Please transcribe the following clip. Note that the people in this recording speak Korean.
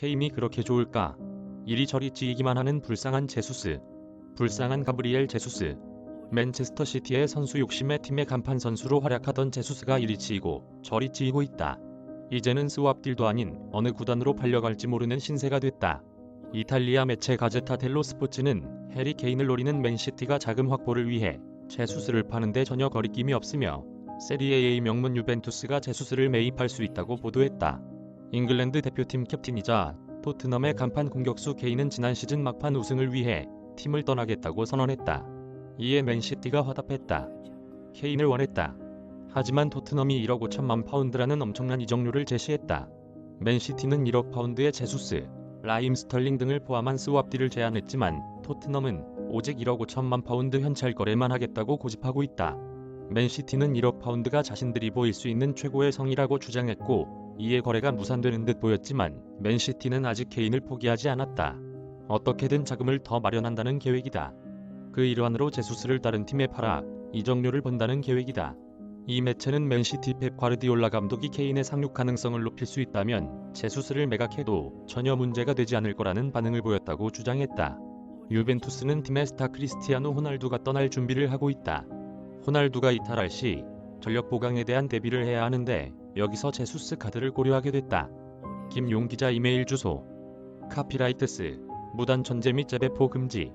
케인이 그렇게 좋을까? 이리저리 찌이기만 하는 불쌍한 제수스. 불쌍한 가브리엘 제수스. 맨체스터 시티의 선수 욕심에 팀의 간판 선수로 활약하던 제수스가 이리 찌이고 저리 찌이고 있다. 이제는 스왑딜도 아닌 어느 구단으로 팔려갈지 모르는 신세가 됐다. 이탈리아 매체 가제타 델로 스포츠는 해리 케인을 노리는 맨시티가 자금 확보를 위해 제수스를 파는데 전혀 거리낌이 없으며 세리에의 명문 유벤투스가 제수스를 매입할 수 있다고 보도했다. 잉글랜드 대표팀 캡틴이자 토트넘의 간판 공격수 케인은 지난 시즌 막판 우승을 위해 팀을 떠나겠다고 선언했다. 이에 맨시티가 화답했다. 케인을 원했다. 하지만 토트넘이 1억 5천만 파운드라는 엄청난 이적료를 제시했다. 맨시티는 1억 파운드의 제수스, 라임 스털링 등을 포함한 스왑딜을 제안했지만 토트넘은 오직 1억 5천만 파운드 현찰 거래만 하겠다고 고집하고 있다. 맨시티는 1억 파운드가 자신들이 보일 수 있는 최고의 성이라고 주장했고 이에 거래가 무산되는 듯 보였지만 맨시티는 아직 케인을 포기하지 않았다. 어떻게든 자금을 더 마련한다는 계획이다. 그 일환으로 제수스를 다른 팀에 팔아 이적료를 번다는 계획이다. 이 매체는 맨시티 펩 과르디올라 감독이 케인의 상륙 가능성을 높일 수 있다면 제수스를 매각해도 전혀 문제가 되지 않을 거라는 반응을 보였다고 주장했다. 유벤투스는 팀의 스타 크리스티아노 호날두가 떠날 준비를 하고 있다. 호날두가 이탈할 시 전력 보강에 대한 대비를 해야 하는데 여기서 제수스 카드를 고려하게 됐다. 김용 기자 이메일 주소 카피라이트스 무단 천재 및 재배포 금지